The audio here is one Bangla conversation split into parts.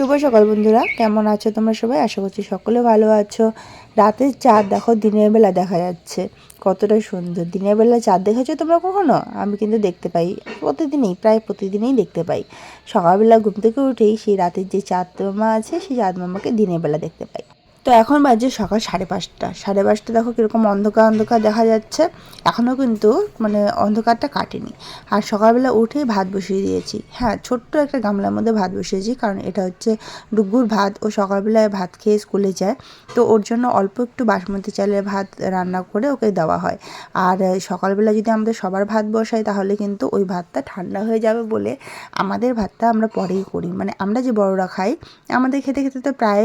শুভ সকাল বন্ধুরা, কেমন আছো তোমরা সবাই? আশা করছি সকলে ভালো আছো। রাতের চাঁদ দেখো, দিনের বেলা দেখা যাচ্ছে। কতটা সুন্দর। দিনের বেলা চাঁদ দেখেছ তোমরা কখনো? আমি কিন্তু দেখতে পাই। প্রতিদিনই, প্রায় প্রতিদিনই দেখতে পাই। সকালবেলা ঘুম থেকে উঠেই সেই রাতের যে চাঁদ মামা আছে, সেই চাঁদ মামাকে দিনের বেলা দেখতে পাই। তো এখন বাজে সকাল সাড়ে পাঁচটা। সাড়ে পাঁচটা দেখো কীরকম অন্ধকার অন্ধকার দেখা যাচ্ছে। এখনও কিন্তু মানে অন্ধকারটা কাটেনি। আর সকালবেলা উঠেই ভাত বসিয়ে দিয়েছি। হ্যাঁ ছোট্ট একটা গামলার মধ্যে ভাত বসিয়েছি, কারণ এটা হচ্ছে ডুগুর ভাত। ও সকালবেলায় ভাত খেয়ে স্কুলে যায়। তো ওর জন্য অল্প একটু বাসমতি চালের ভাত রান্না করে ওকে দেওয়া হয়। আর সকালবেলা যদি আমাদের সবার ভাত বসাই, তাহলে কিন্তু ওই ভাতটা ঠান্ডা হয়ে যাবে বলে আমাদের ভাতটা আমরা পরেই করি। মানে আমরা যে বড়রা খাই, আমাদের খেতে খেতে তো প্রায়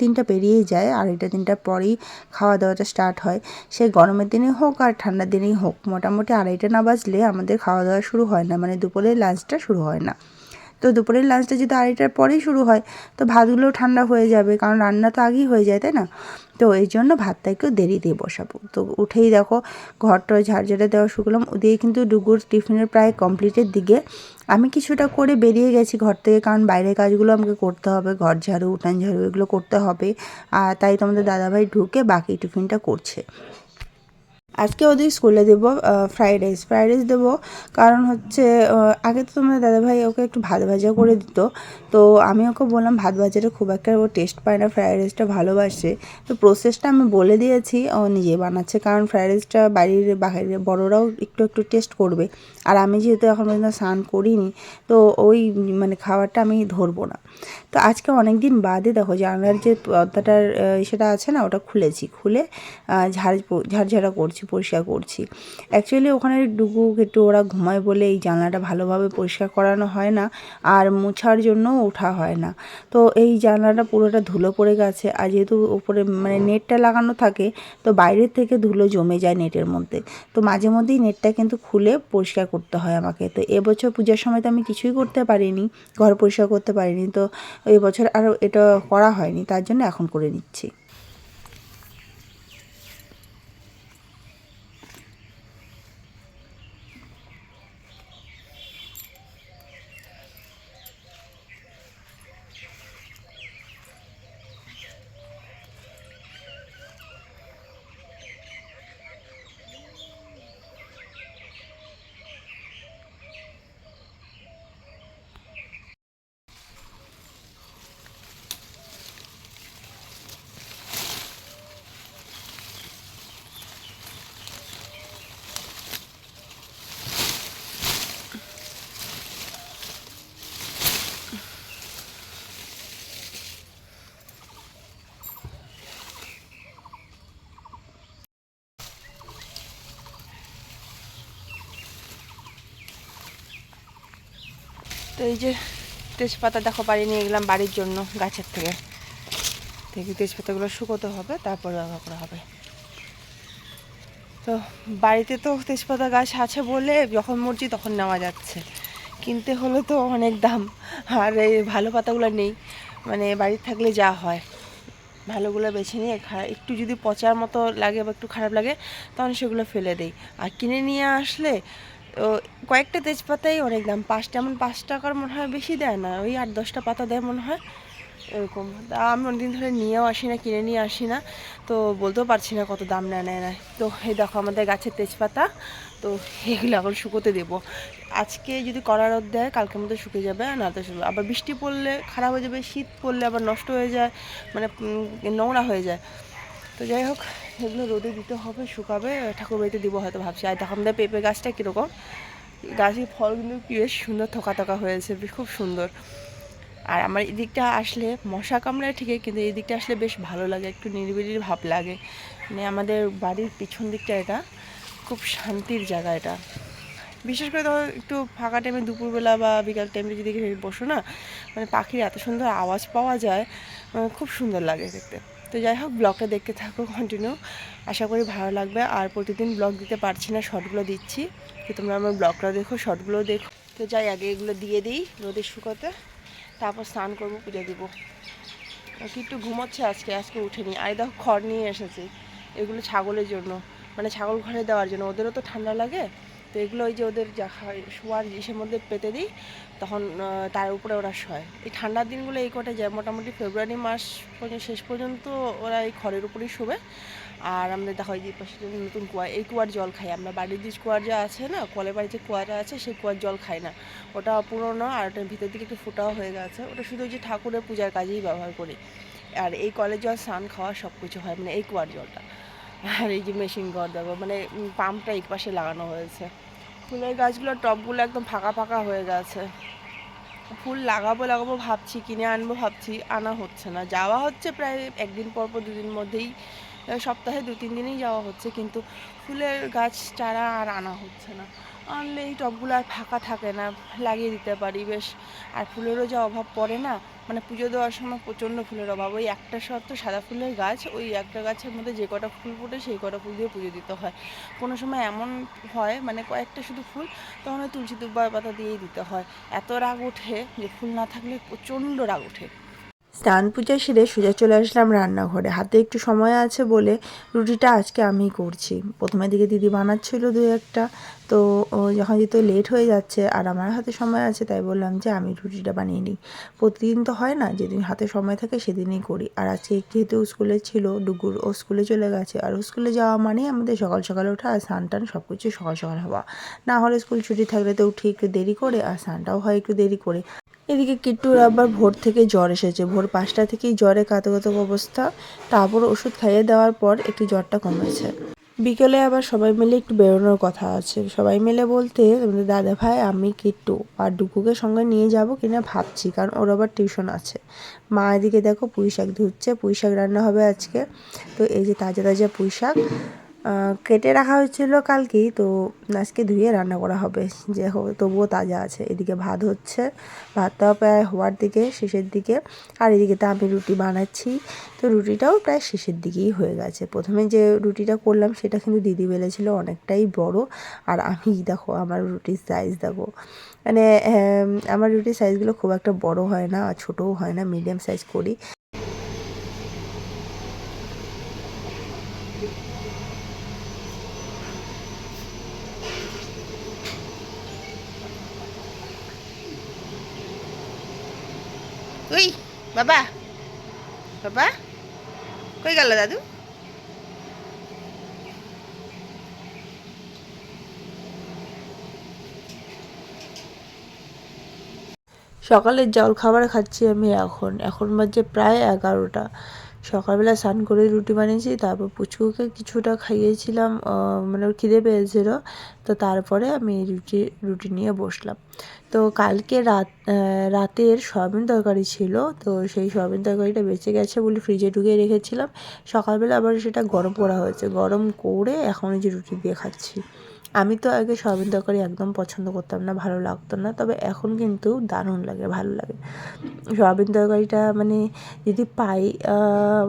তিনটা পেরিয়েই যায়। আড়াইটা তিনটার পরেই খাওয়া দাওয়াটা স্টার্ট হয়। সে গরমের দিনে হোক আর ঠান্ডার দিনেই হোক, মোটামুটি আড়াইটা না বাজলে আমাদের খাওয়া দাওয়া শুরু হয় না মানে দুপুরের লাঞ্চটা শুরু হয় না। তো দুপুরের লাঞ্চটা যদি আড়াইটার পরেই শুরু হয়, তো ভাতগুলো ঠান্ডা হয়ে যাবে, কারণ রান্না তো আগেই হয়ে যায়, তাই না? তো এই জন্য ভাতটা একটু দেরি দিয়ে বসাবো। তো উঠেই দেখো ঘরটা ঝাড়ঝাড়ে দেওয়া শুকলাম দিয়ে কিন্তু ডুগুর টিফিনের প্রায় কমপ্লিটের দিকে। আমি কিছুটা করে বেরিয়ে গেছি ঘর থেকে, কারণ বাইরের কাজগুলো আমাকে করতে হবে, ঘর ঝাড়ু, উঠান ঝাড়ু, এগুলো করতে হবে। আর তাই তোমাদের দাদাভাই ঢুকে বাকি টিফিনটা করছে। আজকে ওদের স্কুলে দেবো ফ্রাইড রাইস ফ্রাইড রাইস দেবো কারণ হচ্ছে আগে তো তোমাদের দাদাভাই ওকে একটু ভাত ভাজা করে দিত। তো আমি ওকে বললাম, ভাত ভাজাটা খুব একটা ও টেস্ট পায় না ফ্রাইড রাইসটা ভালোবাসে। তো প্রসেসটা আমি বলে দিয়েছি, ও নিজে বানাচ্ছে কারণ ফ্রাইড রাইসটা বাড়ির বাইরে বড়োরাও একটু একটু টেস্ট করবে। আর আমি যেহেতু এখন পর্যন্ত স্নান করিনি, তো ওই মানে খাবারটা আমি ধরবো না। তো আজকে অনেক দিন বাদে দেখো জানলার যে পর্দাটার সেটা আছে না, ওটা খুলেছি। খুলে ঝাড় ঝাড়ঝাড়া করছি। পরিষ্কার করছি। অ্যাকচুয়ালি ওখানে ডুগু একটু ওরা ঘুমায় বলে এই জানলাটা ভালোভাবে পরিষ্কার করানো হয় না, আর মোছার জন্য ওঠা হয় না। তো এই জানলাটা পুরোটা ধুলো পড়ে গেছে, আর যেহেতু উপরে মানে নেটটা লাগানো থাকে, তো বাইরের থেকে ধুলো জমে যায় নেটের মধ্যে। তো মাঝে মধ্যেই নেটটা কিন্তু খুলে পরিষ্কার করতে হয় আমাকে। তো এবছর পূজার সময় তো আমি কিছুই করতে পারিনি, ঘর পরিষ্কার করতে পারিনি। তো এবছর আরও এটা করা হয়নি, তার জন্য এখন করে নিচ্ছি। এই যে তেজপাতা দেখো, বাড়ি নিয়ে গেলাম বাড়ির জন্য গাছের থেকে। দেখি তেজপাতাগুলো শুকোতে হবে, তারপর ব্যবহার করা হবে। তো বাড়িতে তো তেজপাতা গাছ আছে বলে যখন মরছি তখন নেওয়া যাচ্ছে। কিনতে হলে তো অনেক দাম, আর এই ভালো পাতাগুলো নেই। মানে বাড়িতে থাকলে যা হয়। ভালোগুলো বেছে নিয়ে একটু যদি পচার মতো লাগে বা একটু খারাপ লাগে, তখন সেগুলো ফেলে দেই। আর কিনে নিয়ে আসলে ও, কয়েকটা তেজপাতাই অনেক দাম, পাঁচটা, এমন পাঁচ টাকার মনে হয় বেশি দেয় না, ওই আট, দশটা পাতা দেয় মনে হয় এরকম তা আমি অনেকদিন ধরে নিয়েও আসি না, কিনে নিয়ে আসি না, তো বলতেও পারছি না কত দাম নেয় নেয় নেয় তো এই দেখো আমাদের গাছের তেজপাতা, তো এগুলো এখন শুকোতে দেবো। আজকে যদি কড়া রোদ দেয়, কালকের মধ্যে শুকে যাবে, না তো আবার বৃষ্টি পড়লে খারাপ হয়ে যাবে, শীত পড়লে আবার নষ্ট হয়ে যায় মানে নোংরা হয়ে যায়। তো যাই হোক এগুলো রোদে দিতে হবে, শুকাবে। ঠাকুর বাড়িতে দিব হয়তো ভাবছি। আর দেখো আমাদের পেঁপে গাছটা কীরকম। গাছের ফলগুলো বেশ সুন্দর থোকা থোকা হয়েছে খুব সুন্দর। আর আমার এদিকটা আসলে মশা কামড়ায় ঠিকই, কিন্তু এই দিকটা আসলে বেশ ভালো লাগে, একটু নিরিবিলি ভাব লাগে। মানে আমাদের বাড়ির পিছন দিকটা এটা, খুব শান্তির জায়গা এটা। বিশেষ করে ধরো একটু ফাঁকা টাইমে দুপুরবেলা বা বিকাল টাইমে যদি বসো না মানে পাখির এত সুন্দর আওয়াজ পাওয়া যায় মানে খুব সুন্দর লাগে দেখতে। তো যাই হোক ব্লগটা দেখতে থাকো কন্টিনিউ আশা করি ভালো লাগবে। আর প্রতিদিন ব্লগ দিতে পারছি না শর্টগুলো দিচ্ছি। তো তোমরা আমার ব্লগটা দেখো শর্টগুলো দেখো। তো যাই, আগে এগুলো দিয়ে দিই রোদে শুকোতে। তারপর স্নান করব, পুজো দিব। একটু ঘুমোচ্ছে আজকে আজকে উঠেনি। আর দেখো খড় নিয়ে এসেছি। এগুলো ছাগলের জন্য। মানে ছাগল ঘরে দেওয়ার জন্য। ওদেরও তো ঠান্ডা লাগে। তো এগুলো ওই যে ওদের যা শোয়ার ইসের মধ্যে পেতে দিই, তখন তার উপরে ওরা শয়। এই ঠান্ডার দিনগুলো এই কটা যায়, মোটামুটি ফেব্রুয়ারি মাস পর্যন্ত, শেষ পর্যন্ত ওরা এই খড়ের উপরেই শোবে। আর আমাদের দেখা হয় যে পাশে নতুন কুয়া এই কুয়ার জল খাই। আমরা বাড়ির যে কুয়ার যা আছে না, কলের বাড়ির যে কুয়াটা আছে, সেই কুয়ার জল খাই না। ওটা পুরোনো আর ওটার ভিতর দিকে একটু ফোটাও হয়ে গেছে। ওটা শুধু যে ঠাকুরের পূজার কাজেই ব্যবহার করি। আর এই কলের জল, স্নান খাওয়া সব কিছু হয় মানে এই কুয়ার জলটা। আর এই যে মেশিন ঘর, দেখো মানে পাম্পটা এই পাশে লাগানো হয়েছে। ফুলের গাছগুলোর টপগুলো একদম ফাঁকা ফাঁকা হয়ে গেছে। ফুল লাগাবো লাগাবো ভাবছি, কিনে আনব ভাবছি, আনা হচ্ছে না। যাওয়া হচ্ছে প্রায় একদিন পর পর, দুদিন মধ্যেই, সপ্তাহে দু তিন দিনেই যাওয়া হচ্ছে, কিন্তু ফুলের গাছ চারা আর আনা হচ্ছে না। আনলে এই টবগুলো আর ফাঁকা থাকে না, লাগিয়ে দিতে পারি, বেশ। আর ফুলেরও যা অভাব পড়ে না মানে পুজো দেওয়ার সময় প্রচণ্ড ফুলের অভাব। ওই একটা শর্ত, সাদা ফুলের গাছ, ওই একটা গাছের মধ্যে যে কটা ফুল ফুটে সেই কটা ফুল দিয়ে পুজো দিতে হয়। কোনো সময় এমন হয় মানে কয়েকটা শুধু ফুল, তখন ওই তুলসী দুব্বার পাতা দিয়েই দিতে হয়। এত রাগ ওঠে যে ফুল না থাকলে প্রচণ্ড রাগ ওঠে। স্নান পূজা সেরে সোজা চলে আসলাম রান্নাঘরে। হাতে একটু সময় আছে বলে রুটিটা আজকে আমিই করছি। প্রথমে দিকে দিদি বানাচ্ছিল দু একটা। তো যখন যেহেতু লেট হয়ে যাচ্ছে আর আমার হাতে সময় আছে, তাই বললাম যে আমি রুটিটা বানিয়ে নিই। প্রতিদিন তো হয় না, যেদিন হাতে সময় থাকে সেদিনই করি। আর আজকে যেহেতু স্কুলে ছিল ডুগুর ও স্কুলে চলে গেছে। আর স্কুলে যাওয়া মানেই আমাদের সকাল সকাল ওঠা আর স্নান টান সব কিছু সকাল সকাল হওয়া। না হলে স্কুল ছুটি থাকলে তো উঠি একটু দেরি করে, আর স্নানটাও হয় একটু দেরি করে। এদিকে কিট্টুর আবার ভোর থেকে জ্বর এসেছে। ভোর পাঁচটা থেকেই জ্বরে কাতকাতক অবস্থা। তারপর ওষুধ খাইয়ে দেওয়ার পর একটু জ্বরটা কমেছে। বিকেলে আবার সবাই মিলে একটু বেরোনোর কথা আছে। সবাই মিলে বলতে আমাদের দাদা ভাই, আমি কিট্টু। আর ডুকুকে সঙ্গে নিয়ে যাব কিনা ভাবছি, কারণ ওর আবার টিউশন আছে। মা এদিকে দেখো পুঁই শাক ধুচ্ছে। পুঁই শাক রান্না হবে আজকে। তো এই যে তাজা তাজা পুঁই শাক কেটে রাখা হয়েছিল কালকেই তো আজকে ধুয়ে রান্না করা হবে। যে তবুও তাজা আছে। এদিকে ভাত হচ্ছে ভাতটাও প্রায় হওয়ার দিকে, শেষের দিকে। আর এদিকে তো আমি রুটি বানাচ্ছি, তো রুটিটাও প্রায় শেষের দিকেই হয়ে গেছে। প্রথমে যে রুটিটা করলাম, সেটা কিন্তু দিদি বেলেছিল, অনেকটাই বড়। আর আমি, দেখো, আমার রুটির সাইজ দেখো। মানে আমার রুটির সাইজগুলো খুব একটা বড় হয় না, আর ছোটও হয় না মিডিয়াম সাইজ করি ওই বাবা? বাবা? কই গেল দাদু? সকালের জল খাবার খাচ্ছি আমি এখন। এখন বাজে প্রায় এগারোটা। সকালবেলা স্নান করে রুটি বানিয়েছি, তারপর পুচকুকে কিছুটা খাইয়েছিলাম মানে খিদে পেয়েছিল, তো তারপরে আমি রুটি রুটি নিয়ে বসলাম। তো কালকে রাত রাতের সয়াবিন তরকারি ছিল, তো সেই সয়াবিন তরকারিটা বেঁচে গেছে বলে ফ্রিজে ঢুকিয়ে রেখেছিলাম। সকালবেলা আবার সেটা গরম করা হয়েছে, গরম করে এখন যে রুটি দিয়ে খাচ্ছি। আমি তো আগে সয়াবিন তরকারি একদম পছন্দ করতাম না, ভালো লাগতো না, তবে এখন কিন্তু দারুণ লাগে, ভালো লাগে। সয়াবিন তরকারিটা মানে যদি পাই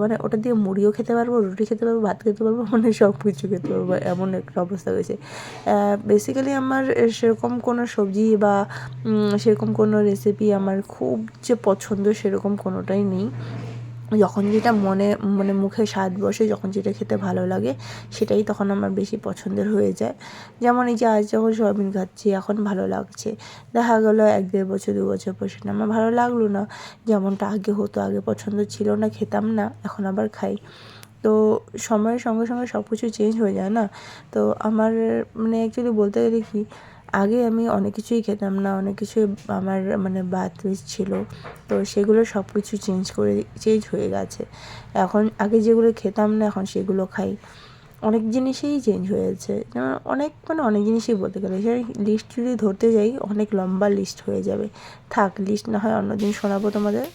মানে ওটা দিয়ে মুড়িও খেতে পারব, রুটি খেতে পারব, ভাত খেতে পারব মানে সব কিছু খেতে পারব, এমন একটা অবস্থা হয়েছে। বেসিক্যালি আমার সেরকম কোনো সবজি বা সেরকম কোনো রেসিপি আমার খুব যে পছন্দ সেরকম কোনোটাই নেই। যখন যেটা মনে মানে মুখে স্বাদ বসে, যখন যেটা খেতে ভালো লাগে, সেটাই তখন আমার বেশি পছন্দের হয়ে যায়। যেমন এই যে আজ যখন সয়াবিন খাচ্ছি, এখন ভালো লাগছে। দেখা গেলো এক দেড় বছর, দু বছর পর সেটা আমার ভালো লাগল না। যেমনটা আগে হতো, আগে পছন্দ ছিল না, খেতাম না, এখন আবার খাই। তো সময়ের সঙ্গে সঙ্গে সব কিছু চেঞ্জ হয়ে যায় না? তো আমার মানে অ্যাকচুয়ালি বলতে গেলে কি আগে আমি অনেক কিছুই খেতাম না, অনেক কিছুই আমার মানে বাদ ছিল। তো সেগুলো সব কিছু চেঞ্জ করে চেঞ্জ হয়ে গেছে। এখন আগে যেগুলো খেতাম না, এখন সেগুলো খাই। অনেক জিনিসেই চেঞ্জ হয়েছে যেমন অনেক মানে অনেক জিনিসই বলতে গেলে, সেই লিস্ট যদি ধরতে যাই, অনেক লম্বা লিস্ট হয়ে যাবে। থাক লিস্ট না হয় অন্যদিন শোনাবো তোমাদের।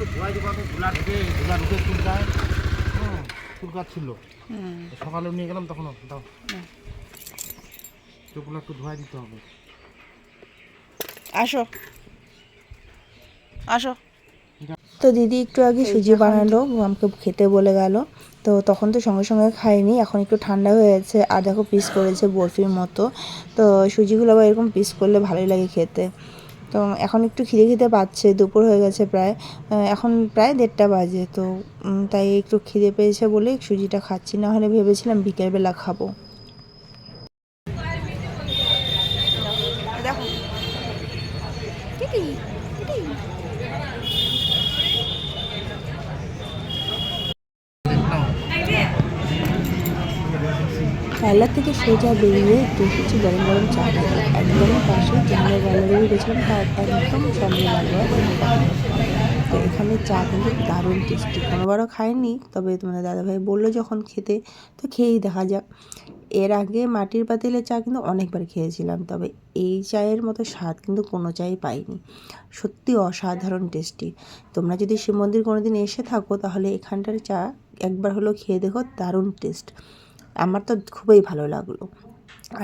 তো ধোয়াই দেবো আমি ঢুকে গুলা ঢুকে চুলকায় হুম চুলকাচ্ছিল সকালে নিয়ে গেলাম তখন দাও। চোখগুলো একটু ধোয়াই দিতে হবে। আসো। আসো। তো দিদি একটু আগে সুজি বানালো আমাকে খেতে বলে গেল। তো তখন তো সঙ্গে সঙ্গে খাইনি এখন একটু ঠান্ডা হয়ে গেছে আর দেখো পিস করেছে বরফির মতো। তো সুজিগুলো আবার এরকম পিস করলে ভালোই লাগে খেতে। তো এখন একটু খিদে খিদে পাচ্ছে, দুপুর হয়ে গেছে প্রায় এখন প্রায় দেড়টা বাজে, তো তাই একটু খিদে পেয়েছে বলে সুজিটা খাচ্ছি, না হলে ভেবেছিলাম বিকেলবেলা খাব দেখো পার্লার থেকে সোজা বেরিয়ে একটু কিছু গরম গরম চা খাব একদম পাশে জানলা গ্যালারি গেছিলাম তার একদম সামনে তো এখানে চা কিন্তু দারুণ টেস্টি কোনোবারও খাইনি, তবে তোমাদের দাদাভাই বলল যখন খেতে, তো খেয়েই দেখা যাক। এর আগে মাটির পাতিলের চা কিন্তু অনেকবার খেয়েছিলাম, তবে এই চায়ের মতো স্বাদ কিন্তু কোনো চাই পাইনি। সত্যি অসাধারণ টেস্টি তোমরা যদি শিব মন্দির কোনোদিন এসে থাকো, তাহলে এখানটার চা একবার হলো খেয়ে দেখো, দারুণ টেস্ট আমার তো খুবই ভালো লাগল।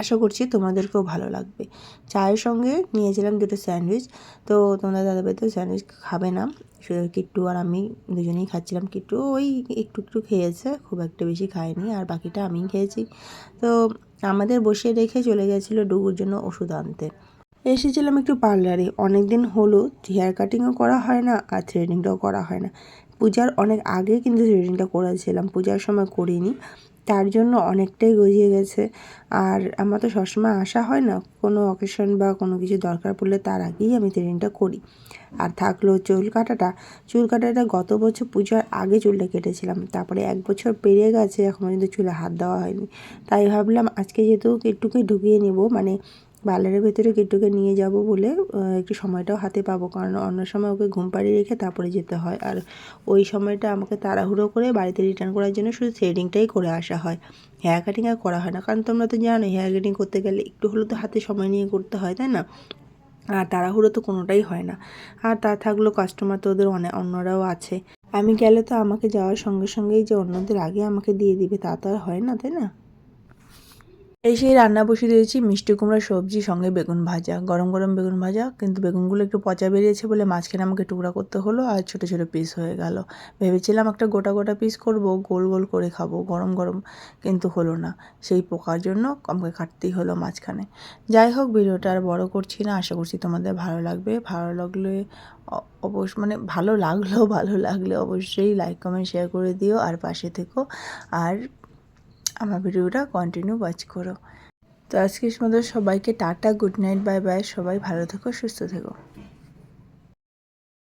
আশা করছি তোমাদেরকেও ভালো লাগবে। চায়ের সঙ্গে নিয়েছিলাম দুটো স্যান্ডউইচ। তো তোমাদের দাদাভাই তো স্যান্ডউইচ খাবে না। শুধু কিট্টু আর আমি দুজনেই খাচ্ছিলাম। কিট্টু ওই একটু একটু খেয়েছে, খুব একটা বেশি খায়নি। আর বাকিটা আমিই খেয়েছি। তো আমাদের বসিয়ে রেখে চলে গেছিল ডুগুর জন্য ওষুধ আনতে। এসেছিলাম একটু পার্লারে। অনেক দিন হলো, হেয়ার কাটিংও করা হয় না আর থ্রেডিংটাও করা হয় না। পূজার অনেক আগে কিন্তু থ্রেডিংটা করেছিলাম। পূজার সময় করিনি। তার জন্য অনেকটাই গজিয়ে গেছে। আর আমার তো সবসময় আসা হয় না, কোনো অকেশন বা কোনো কিছু দরকার পড়লে তার আগেই আমি থ্রেডিংটা করি। আর থাকল চুল কাটাটা। চুল কাটাটা গত বছর পুজোর আগে চুলটা কেটেছিলাম। তারপরে এক বছর পেরিয়ে গেছে এখনও কিন্তু চুলে হাত দেওয়া হয়নি। তাই ভাবলাম আজকে যেহেতু একটুকুই ঢুকিয়ে নেব মানে পার্লারের ভেতরে কেটুকে নিয়ে যাব বলে একটু সময়টাও হাতে পাবো। কারণ অন্য সময় ওকে ঘুম পাড়িয়ে রেখে তারপরে যেতে হয়। আর ওই সময়টা আমাকে তাড়াহুড়ো করে বাড়িতে রিটার্ন করার জন্য শুধু থ্রেডিংটাই করে আসা হয়। হেয়ার কাটিং আর করা হয় না। কারণ তোমরা তো জানো হেয়ার কাটিং করতে গেলে একটু হলেও তো হাতে সময় নিয়ে করতে হয়, তাই না? আর তাড়াহুড়ো তো কোনোটাই হয় না। আর তা থাকলেও কাস্টমার তো ওদের অনেক অন্যরাও আছে। আমি গেলে তো আমাকে যাওয়ার সঙ্গে সঙ্গেই যে অন্যদের আগে আমাকে দিয়ে দিবে, তা তো আর হয় না, তাই না? এসেই রান্না বসিয়ে দিয়েছি, মিষ্টি কুমড়া, সবজি, সঙ্গে বেগুন ভাজা। গরম গরম বেগুন ভাজা, কিন্তু বেগুনগুলো একটু পচা বেরিয়েছে বলে মাঝখানে আমাকে টুকরা করতে হলো আর ছোটো ছোটো পিস হয়ে গেল। ভেবেছিলাম একটা গোটা গোটা পিস করব, গোল গোল করে খাব, গরম গরম কিন্তু হলো না। সেই পোকার জন্য আমাকে কাটতেই হলো মাঝখানে। যাই হোক, ভিডিওটা আর বড় করছি না, আশা করছি তোমাদের ভালো লাগবে। ভালো লাগলে অবশ্য মানে ভালো লাগলেও ভালো লাগলে অবশ্যই লাইক কমেন্ট শেয়ার করে দিও আর পাশে থেকো। আর আমার ভিডিওটা কন্টিনিউ ওয়াচ করো। তো আজকে মতো সবাইকে tata good night bye bye সবাই ভালো থেকো, সুস্থ থেকো।